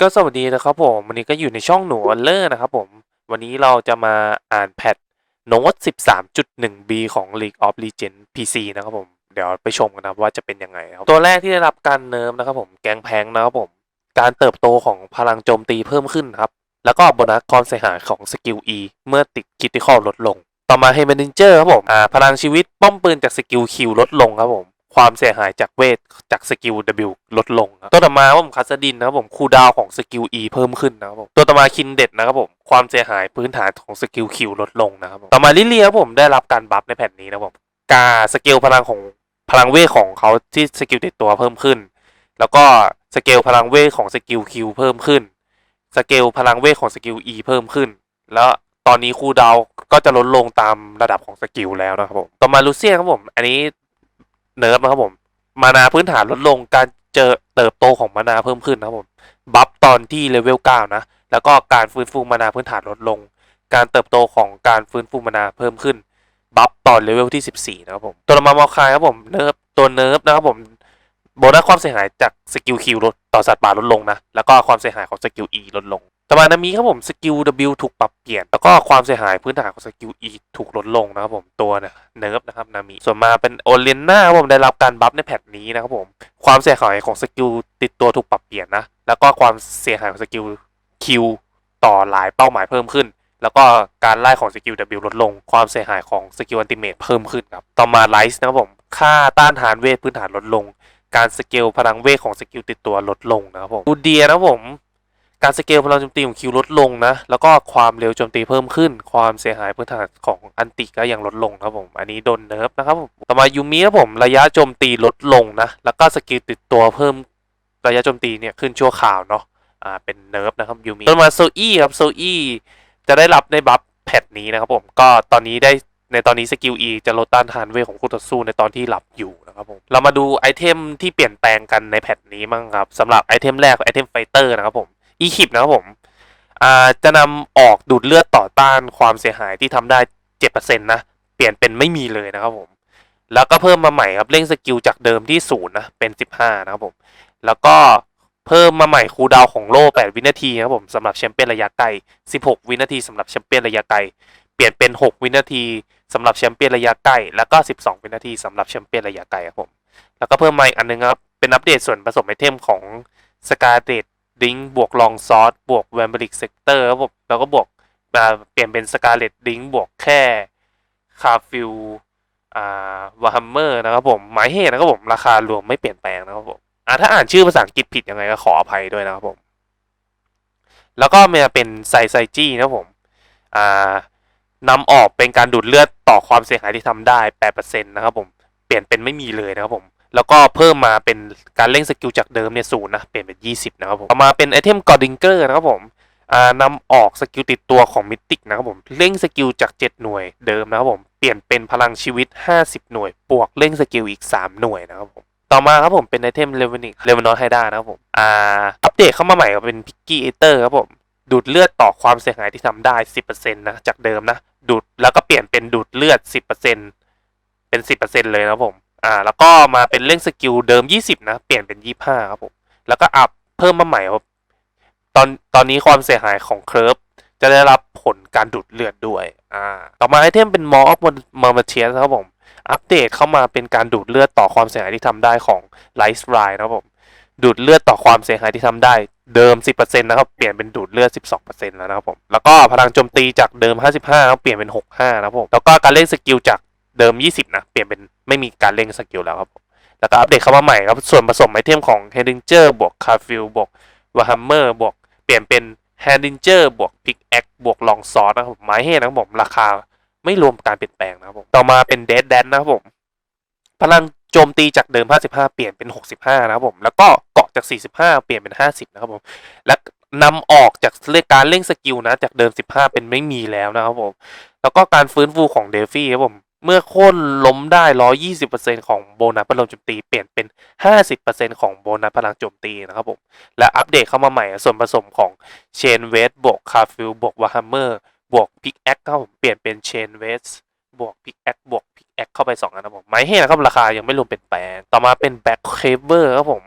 ก็สวัสดีนะครับผมวันนี้ก็อยู่ในช่องหนูอัลเลอร์นะครับผมวันนี้เราจะมาอ่านแพทโน้ต 13.1b ของ League of Legends PC นะครับผมเดี๋ยวไปชมกันนะว่าจะเป็นยังไงครับตัวแรกที่ได้รับการเนิร์ฟนะครับผมแกงแพงนะครับผมการเติบโตของพลังโจมตีเพิ่มขึ้นครับ แล้วก็โบนัสความเสียหายของสกิล E เมื่อติดคิติคอลลดลง ต่อมาเฮมเบนเจอร์ครับผมอ่าพลังชีวิตป้อมปืนจากสกิล Q ลดลงครับผม ความเสียหายจากเวทจากสกิล W ลดลงครับตัวต่อมาครับผมคัสดินนะครับผมคูดาวของสกิล E เพิ่มขึ้นนะครับผมตัวต่อมาคินเด็ดนะครับผมความเสียหายพื้นฐานของสกิล Q ลดลงนะครับผมต่อมาลิเลียครับผมได้รับการบัฟในแผ่นนี้นะครับผมกาสกิลพลังของพลังเวทของเขาที่สกิลติดตัวเพิ่มขึ้น แล้วก็สเกลพลังเวทของสกิล Q เพิ่มขึ้นสเกลพลังเวทของสกิล E เพิ่มขึ้น แล้วตอนนี้คูดาวก็จะลดลงตามระดับของสกิลแล้วนะครับผม ต่อมาลูเซียนครับผม อันนี้ เนิร์ฟนะครับผม มานาพื้นฐานลดลงการเจอเติบโตของมานาเพิ่มขึ้นนะครับผม บัฟตอนที่เลเวล9นะ แล้วก็การฟื้นฟูมานาพื้นฐานลดลง การเติบโตของการฟื้นฟูมานาเพิ่มขึ้น บัฟตอนเลเวลที่ 14 นะครับผม ตัวละมาเมาคายครับผม เนิร์ฟตัวเนิร์ฟนะครับผม โบนัสความเสียหายจากสกิลคิวลดต่อสัตว์ป่าลดลงนะ แล้วก็ความเสียหายของสกิล E ลดลง ต่อมานามิครับผมสกิล W ถูกปรับเปลี่ยน แล้วก็ความเสียหายพื้นฐานของสกิล E ถูกลดลงนะครับผมตัวเนี่ยเนิร์ฟนะครับนามิส่วนมาเป็นโอเลนนาครับผมได้รับการบัฟในแพทนี้นะครับผมความเสียหายของสกิลติดตัวถูกปรับเปลี่ยนนะแล้วก็ความเสียหายของสกิล Q ต่อหลายเป้าหมายเพิ่มขึ้น แล้วก็การไล่ของสกิล W ลดลง ความเสียหายของสกิลอันติเมทเพิ่มขึ้นครับต่อมาไลท์นะครับผมค่าต้านทานเวทพื้นฐานลดลง การสเกลพลังเวทของสกิลติดตัวลดลงนะครับผมบูเดียนะครับผม การสเกลพลังโจมตีของคิวลดลงนะ แล้วก็ความเร็วโจมตีเพิ่มขึ้น ความเสียหายพื้นฐานของอันติก็ยังลดลงครับผม อันนี้โดนเนิร์ฟนะครับผมต่อมายูมิครับผมระยะโจมตีลดลงนะ แล้วก็สกิลติดตัวเพิ่มระยะโจมตีเนี่ยขึ้นชั่วคราวเนาะ อ่า เป็นเนิร์ฟนะครับยูมิต่อมาโซอี้ครับโซอี้จะได้รับในบัฟแพทนี้นะครับผม ก็ตอนนี้ได้ในตอนนี้สกิล E จะลดต้านทานเวทของคู่ต่อสู้ในตอนที่หลับอยู่นะครับผม เรามาดูไอเทมที่เปลี่ยนแปลงกันในแพทนี้มั่งครับสำหรับไอเทมแรกไอเทมไฟเตอร์นะครับผม อีคิปนะครับผมจะนำออกดูดเลือดต่อต้านความเสียหายที่ทำได้7%นะเปลี่ยนเป็นไม่มีเลยนะครับผม แล้วก็เพิ่มมาใหม่ครับเร่งสกิลจากเดิมที่0นะเป็น 15 นะครับผม แล้วก็เพิ่มมาใหม่คูดาวของโล่8วินาทีนะครับผมสำหรับแชมเปี้ยนระยะไกล 16 วินาทีสำหรับแชมเปี้ยนระยะไกลเปลี่ยนเป็น 6 วินาทีสำหรับแชมเปี้ยนระยะใกล้ แล้วก็ 12 วินาทีสำหรับแชมเปี้ยนระยะไกลครับผม แล้วก็เพิ่มมาอีกอันนึงครับ เป็นอัปเดตส่วนผสมไอเทมของสกาเดต ดิงบวกลองซอสบวกแวมเบริกเซกเตอร์ครับผมแล้วก็บวกมาเปลี่ยนเป็นสกาเลตดิงบวกแค่คาฟิลอ่าวาฮัมเมอร์นะครับผมหมายเหตุนะครับผม ราคารวมไม่เปลี่ยนแปลงนะครับผมอ่าถ้าอ่านชื่อภาษาอังกฤษผิดยังไงก็ขออภัยด้วยนะครับผม แล้วก็มาเป็นไซไซจี้นะครับผมอ่านำออกเป็นการดูดเลือดต่อความเสียหายที่ทำได้ 8%นะครับผม เปลี่ยนเป็นไม่มีเลยนะครับผม แล้วก็เพิ่มมาเป็นการเร่งสกิลจากเดิมเนี่ยศูนย์นะเปลี่ยนเป็น 20 นะครับผมต่อมาเป็นไอเทมกอดิงเกอร์นะครับผมอ่านำออกสกิลติดตัวของมิติกนะครับผมเร่งสกิลจาก 7 หน่วยเดิมนะครับผมเปลี่ยนเป็นพลังชีวิต 50 หน่วยบวกเร่งสกิลอีก 3 หน่วยนะครับผมต่อมาครับผมเป็นไอเทมเลเวนิกเลเวนอสไฮด้านะครับผมอ่าอัปเดตเข้ามาใหม่ก็เป็นพิกกี้เอเตอร์ครับผมดูดเลือดต่อความเสียหายที่ทำได้ 10%นะจากเดิมนะดูดแล้วก็เปลี่ยนเป็นดูดเลือด 10%เป็น 10%เลยนะครับผม อ่าแล้วก็มาเป็นเร่งสกิลเดิม 20 นะ เปลี่ยนเป็น 25 ครับผม แล้วก็อัพเพิ่มมาใหม่ครับตอนตอนนี้ความเสียหายของเคิร์ฟจะได้รับผลการดูดเลือดด้วยอ่าต่อมาไอเทมเป็นมอฟมอร์มาเทียสครับผม อัปเดตเข้ามาเป็นการดูดเลือดต่อความเสียหายที่ทำได้ของไลฟ์ไรนะครับผม ดูดเลือดต่อความเสียหายที่ทำได้เดิม 10%นะครับ เปลี่ยนเป็นดูดเลือด 12%แล้วนะครับผม แล้วก็พลังโจมตีจากเดิม 55นะครับเปลี่ยนเป็น 65 นะครับผม แล้วก็การเล่นสกิลจาก เดิม 20 นะ เปลี่ยนเป็นไม่มีการเล่นสกิลแล้วครับ แล้วก็อัปเดตเข้ามาใหม่ครับ ส่วนผสมไอเทมของ h e d i n g e r บวก c a r f i l บวก w a r h a m m e r บวกเปลี่ยนเป็น h a n d i n g e r บวก Pickaxe บวก Long Sword นะครับผมไม้เฮนะครับผมราคาไม่รวมการเปลี่ยนแปลงนะครับผมต่อมาเป็น Dead Dance นะครับผมพลังโจมตีจากเดิม 55 เปลี่ยนเป็น 65 นะครับผม แล้วก็เกาะจาก 45 เปลี่ยนเป็น 50 นะครับผม และนำออกจากเรื่องการเร่งสกิลนะ จากเดิม 15 เป็นไม่มีแล้วนะครับผม แล้วก็การฟื้นฟูของเดฟี่ครับผม เมื่อโค่นล้มได้ 120%ของโบนัสพลังโจมตี เปลี่ยนเป็น 50%ของโบนัสพลังโจมตีนะครับผม และอัปเดตเข้ามาใหม่ส่วนผสมของเชนเวสบวกคาฟิลบวกวาฮัมเมอร์บวกพิกแอคครับผม เปลี่ยนเป็นเชนเวสบวกพิกแอคบวกพิกแอคเข้าไป 2 อันนะผมไม้เฮนะครับราคายังไม่รวมเปลี่ยนแปลงต่อมาเป็นแบ็คเคเวอร์ครับผม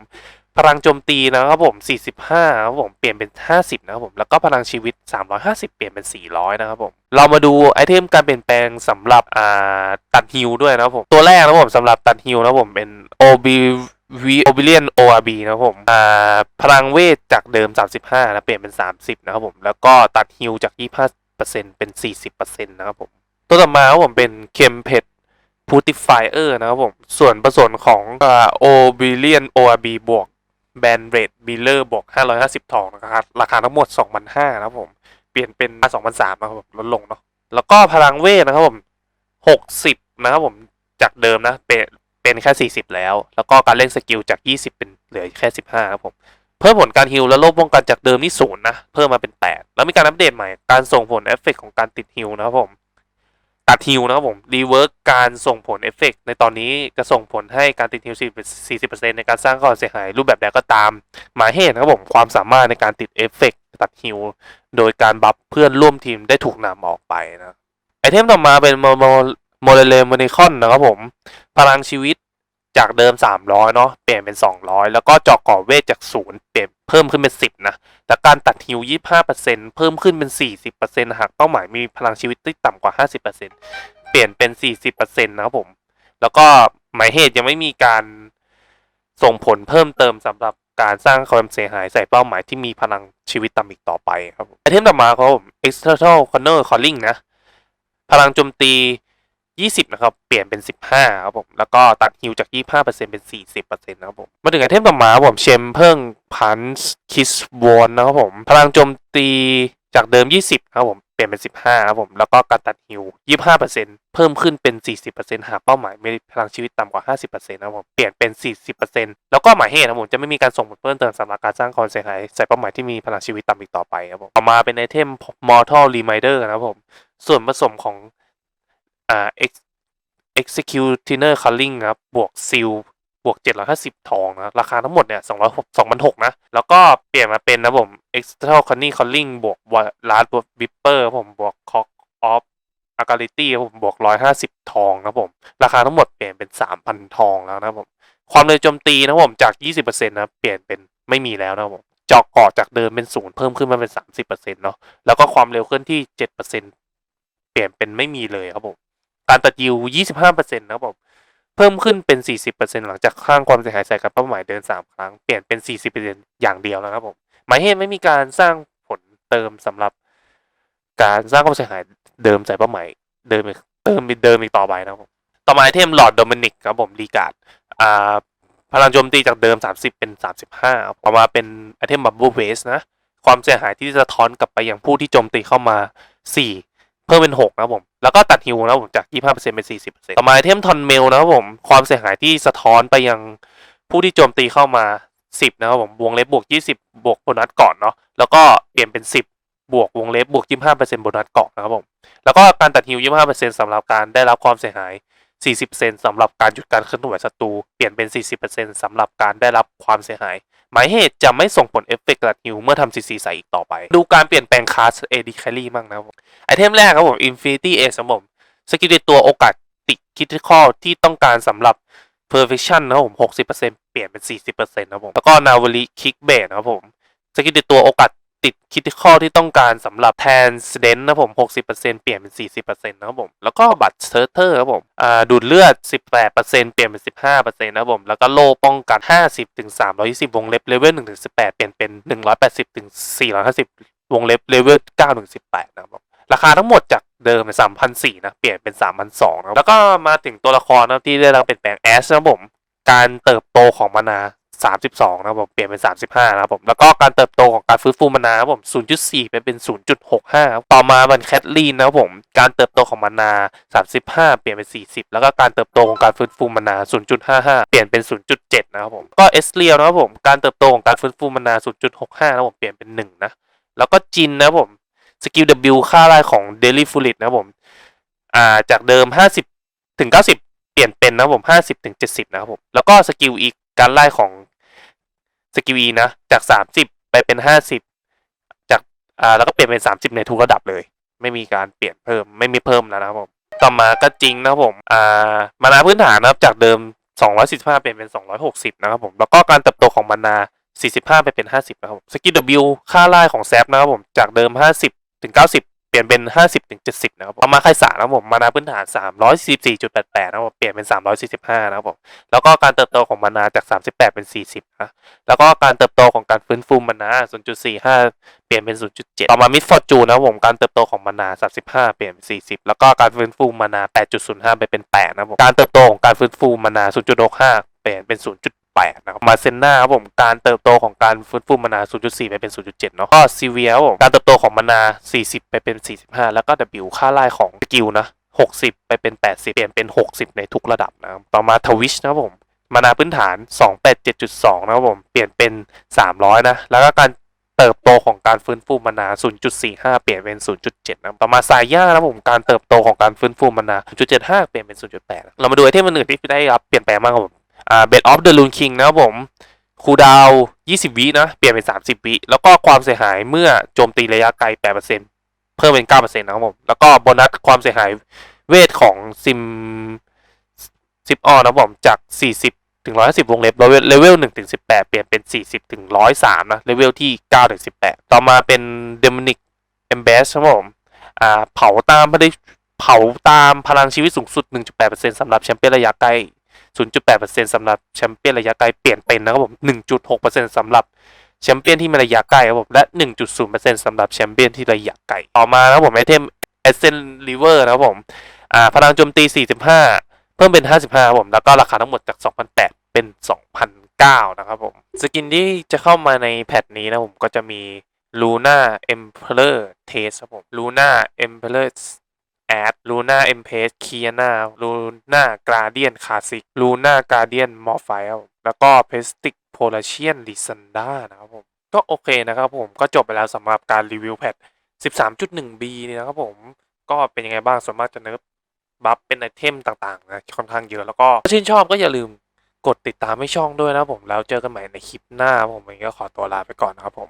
พลังโจมตีนะครับผม 45ครับผมเปลี่ยนเป็น 50 นะครับผมแล้วก็พลังชีวิต 350 เปลี่ยนเป็น 400 นะครับผมเรามาดูไอเทมการเปลี่ยนแปลงสำหรับอ่าตัดฮิลด้วยนะครับผมตัวแรกนะครับผมสำหรับตัดฮิลนะครับผมเป็น OB V Oblivion ORB นะครับผมอ่าพลังเวทจากเดิม 35 นะเปลี่ยนเป็น 30 นะครับผมแล้วก็ตัดฮิลจาก 25%เป็น 40%นะครับผมตัวต่อมาครับผมเป็นเคมเพด Purifier นะครับผมส่วนผสมของอ่า Oblivion ORB บวก b a n d r a t Miller บวก550 ทองนะครับ ราคาทั้งหมด 2,500นะครับผม เปลี่ยนเป็น 2,300นะครับผมลดลงเนาะ แล้วก็พลังเวทนะครับผม 60 นะครับผม จากเดิมนะ เป็นเป็นแค่ 40 แล้ว แล้วก็การเล่นสกิลจาก 20 เป็นเหลือแค่ 15ครับผม เพิ่มผลการฮิลและโลบป้องกันจากเดิมที่ศูนย์นะ เพิ่มมาเป็น 8 แล้วมีการอัปเดตใหม่ การส่งผลเอฟเฟกต์ของการติดฮิลนะครับผม ตัดฮิวนะครับผมรีเวิร์กการส่งผลเอฟเฟกต์ในตอนนี้จะส่งผลให้การติดฮิว40%ในการสร้างความเสียหาย รูปแบบใดก็ตาม หมายเหตุนะครับผมความสามารถในการติดเอฟเฟกต์ตัดฮิวโดยการบัฟเพื่อนร่วมทีมได้ถูกนำออกไปนะไอเทมต่อมาเป็นโมโมโมเลเลมอนิคอนนะครับผม พลังชีวิต จากเดิม 300 เนาะเปลี่ยนเป็น 200 แล้วก็เจาะก่อเวทจากศูนย์เปลี่ยนเพิ่มขึ้นเป็น 10 นะแต่การตัดฮิว25%เพิ่มขึ้นเป็น 40%หากเป้าหมายมีพลังชีวิตที่ต่ำกว่า 50%เปลี่ยนเป็น 40%นะครับผม แล้วก็หมายเหตุยังไม่มีการส่งผลเพิ่มเติมสำหรับการสร้างความเสียหายใส่เป้าหมายที่มีพลังชีวิตต่ำอีกต่อไปครับไอเทมต่อมาครับผม external corner calling นะ พลังโจมตี 20 นะครับ เปลี่ยนเป็น 15 ครับผม แล้วก็ตัดฮิวจาก 25%เป็น 40%นะครับผม มาถึงไอเทมต่อมาผมเชมเพิ่งพันส์คิสวอนนะครับผม พลังโจมตีจากเดิม 20 ครับผม เปลี่ยนเป็น 15 ครับผม แล้วก็การตัดฮิว 25%เพิ่มขึ้นเป็น 40%หากเป้าหมายมีพลังชีวิตต่ำกว่า 50%นะครับผม เปลี่ยนเป็น 40%แล้วก็หมายเหตุนะผม จะไม่มีการส่งผลเพิ่มเติมสำหรับการสร้างความเสียหายใส่เป้าหมายที่มีพลังชีวิตต่ำอีกต่อไปครับผม ต่อมาเป็นไอเทม Mortal Reminder นะครับผม ส่วนผสมของ อ่า X Executioner Culling นะครับบวกซิลบวก 750 ทองนะราคาทั้งหมดเนี่ย200 2,600นะ แล้วก็เปลี่ยนมาเป็นนะผม External Cunning Culling บวกลาร์ดวิปเปอร์ผมบวก Cock of a g a l i t y ผมบวก 150 ทองนะผม ราคาทั้งหมดเปลี่ยนเป็น 3,000 ทองแล้วนะผม ความเร็วโจมตีนะผมจาก 20%นะเปลี่ยนเป็นไม่มีแล้วนะผมเจาะเกาะจากเดิมเป็นศูนย์เพิ่มขึ้นมาเป็น 30%เนาะแล้วก็ความเร็วเคลื่อนที่ 7%เปลี่ยนเป็นไม่มีเลยครับผม การตัดยิว 25%นะครับผมเพิ่มขึ้นเป็น 40%หลังจากข้างความเสียหายใส่กับเป้าหมายเดิน 3 ครั้ง เปลี่ยนเป็น 40%อย่างเดียวแล้วครับผมหมายเหตุไม่มีการสร้างผลเติมสำหรับ การสร้างความเสียหายเดิมใส่เป้าหมายเดิมเติมเดิมอีกต่อไปนะครับผมต่อมาไอเทมหลอดโดมินิกครับผมรีการ์ดอ่าพลังโจมตีจากเดิม 30 เป็น 35 ต่อมาเป็นไอเทมบับเบิลเวสนะ ความเสียหายที่สะท้อนกลับไปยังผู้ที่โจมตีเข้ามา 4 พิ่มเป็น6นะครับผม แล้วก็ตัดฮิวนะครับผมจาก25%เป็น40%ต่อมาไอเทมทอนเมลนะครับผม ความเสียหายที่สะท้อนไปยังผู้ที่โจมตีเข้ามา10นะครับผมวงเล็บบวก20บวกโบนัสก่อนเนาะแล้วก็เปลี่ยนเป็น10บวกวงเล็บบวก25%โบนัสก่อนนะครับผมแล้วก็การตัดฮิว25%สำหรับการได้รับความเสียหาย40%สำหรับการหยุดการเคลื่อนไหวศัตรูเปลี่ยนเป็น40%สำหรับการได้รับความเสียหาย หมายเหตุจะไม่ส่งผลเอฟเฟกต์กับฮิวเมื่อทำซีซีใส่อีกต่อไป ดูการเปลี่ยนแปลงคลาสเอดีแคลรี่มั่งนะครับผมไอเทมแรกครับผม Infinity Ace ครับผมสกิลตัวโอกาสติดคิดข้อที่ต้องการสำหรับ Perfection นะครับผม 60%เปลี่ยนเป็น 40%นะครับผม แล้วก็ Navali Kick b a s นะครับผมสกิลตัวโอกาส ติดคิดข้อที่ต้องการสำหรับ Transcendent นะครับผม 60%เปลี่ยนเป็น 40%นะครับผม แล้วก็บัตรเซอร์เทอร์ครับผมอ่าดูดเลือด 18%เปลี่ยนเป็น 15%นะครับผม แล้วก็โล่ป้องกัน 50ถึง320 วงเล็บเลเวล1ถึง18 เปลี่ยนเป็น 180ถึง450 วงเล็บเลเวล9ถึง18 นะครับผมราคาทั้งหมดจากเดิมสามพันสี่นะ เปลี่ยนเป็นสามพันสองนะแล้วก็มาถึงตัวละครนะที่ได้รับเปลี่ยนแปลงแอสนะครับผม การเติบโตของมานา 32 นะครับผมเปลี่ยนเป็น 35 นะครับผมแล้วก็การเติบโตของการฟื้นฟูมานาครับผม 0.4 ไปเป็น 0.65 ครับต่อมาเป็นแคทลีนนะครับผมการเติบโตของมานา 35 เปลี่ยนเป็น 40 แล้วก็การเติบโตของการฟื้นฟูมานา 0.55 เปลี่ยนเป็น 0.7 นะครับผมก็เอสเรียลนะครับผมการเติบโตของการฟื้นฟูมานา 0.65 นะครับผมเปลี่ยนเป็น 1 นะแล้วก็จินนะครับผมสกิล W ค่าไล่ของ Daily f u l i t นะครับผมอ่าจากเดิม 50 ถึง 90 เปลี่ยนเป็นนะครับผม 50 ถึง 70 นะครับผม แล้วก็สกิลอีกการไล่ของ สกิล E นะ จาก 30 ไปเป็น 50 จากอ่าแล้วก็เปลี่ยนเป็น 30 ในทุกระดับเลย ไม่มีการเปลี่ยนเพิ่มไม่มีเพิ่มแล้วนะครับผมต่อมาก็จริงนะครับผมอ่ามานาพื้นฐานนะครับจากเดิม 245 เปลี่ยนเป็น 260 นะครับผมแล้วก็การเติบโตของมานา 45 ไปเป็น 50 นะครับผมสกิล W ค่าไล่ของแซฟนะครับผมจากเดิม 50 ถึง 90 เปลี่ยนเป็น 50ถึง70 นะครับผมมาไคสานะครับผมมานาพื้นฐาน 344.88 นะครับผมเปลี่ยนเป็น 345 นะครับผมแล้วก็การเติบโตของมานาจาก 38 เป็น 40 นะ แล้วก็การเติบโตของการฟื้นฟูมานา 0.45 เปลี่ยนเป็น 0.7 ต่อมามิดฟอร์จูนะครับผมการเติบโตของมานา 35 เปลี่ยนเป็น 40 แล้วก็การฟื้นฟูมานา 8.05 ไปเป็น 8 นะครับผมการเติบโตของการฟื้นฟูมานา 0.65 เปลี่ยนเป็น 0.8 นะครับ มาเซนนาครับผม การเติบโตของการฟื้นฟูมานา 0.4 ไปเป็น 0.7 เนาะ ก็ซีเวียครับผมการเติบโตของมานา 40 ไปเป็น 45 แล้วก็ W ค่าไล่ของสกิลนะ 60 ไปเป็น 80 เปลี่ยนเป็น 60 ในทุกระดับนะครับต่อมาทวิชนะครับผม มานาพื้นฐาน 287.2 นะครับผม เปลี่ยนเป็น 300 นะ แล้วก็การเติบโตของการฟื้นฟูมานา 0.45 เปลี่ยนเป็น 0.7 นะ ต่อมาสายย่านะผม การเติบโตของการฟื้นฟูมานา 0.75 เปลี่ยนเป็น 0.8 เรามาดูไอเทมอื่นที่ได้รับเปลี่ยนแปลงบ้างครับผม อ่า Bed of the Rune King นะครับผมคูดาว 20 วินะ เปลี่ยนเป็น 30 วิ แล้วก็ความเสียหายเมื่อโจมตีระยะไกล 8%เพิ่มเป็น 9%นะครับผม แล้วก็โบนัสความเสียหายเวทของซิมซิปออนะผม จาก 40 ถึง 150 วงเล็บ เลเวล 1 ถึง 18 เปลี่ยนเป็น 40 ถึง 103 นะ เลเวลที่ 9 ถึง 18 ต่อมาเป็นเดมนิกเอมเบสครับผม อ่า เผาตามพลังเผาตามพลังชีวิตสูงสุด 1.8%สำหรับแชมเปี้ยนระยะไกล 0.8%สำหรับแชมเปี้ยนระยะไกลเปลี่ยนเป็นนะครับผม1.6%สำหรับแชมเปี้ยนที่มีระยะไกลครับผมและ 1.0%สำหรับแชมเปี้ยนที่ระยะไกลต่อมานะครับผมไอเทม a s c e n River นะครับผมอ่าพลังโจมตี 45 เพิ่มเป็น 55ครับผมแล้วก็ราคาทั้งหมดจาก 2,008 เป็น 2,009นะครับผมสกินที่จะเข้ามาในแพทนี้นะผมก็จะมี Luna Emperor Taste ครับผม Luna Emperor แอดลูน่าเอ็มเพสเคียนาลูน่ากราเดียนคาสิกลูน่ากราเดียนมอร์ไฟล์แล้วก็เพสติกโพลาเชียนลิซันด้านะครับผม ก็โอเคนะครับผมก็จบไปแล้วสำหรับการรีวิวแพท 13.1b นี่นะครับผมก็เป็นยังไงบ้างส่วนมากจะเนิร์ฟบัฟเป็นไอเทมต่างๆนะค่อนข้างเยอะแล้วก็ถ้าชื่นชอบก็อย่าลืมกดติดตามให้ช่องด้วยนะผมแล้วเจอกันใหม่ในคลิปหน้าผมเองก็ขอตัวลาไปก่อนนะครับผม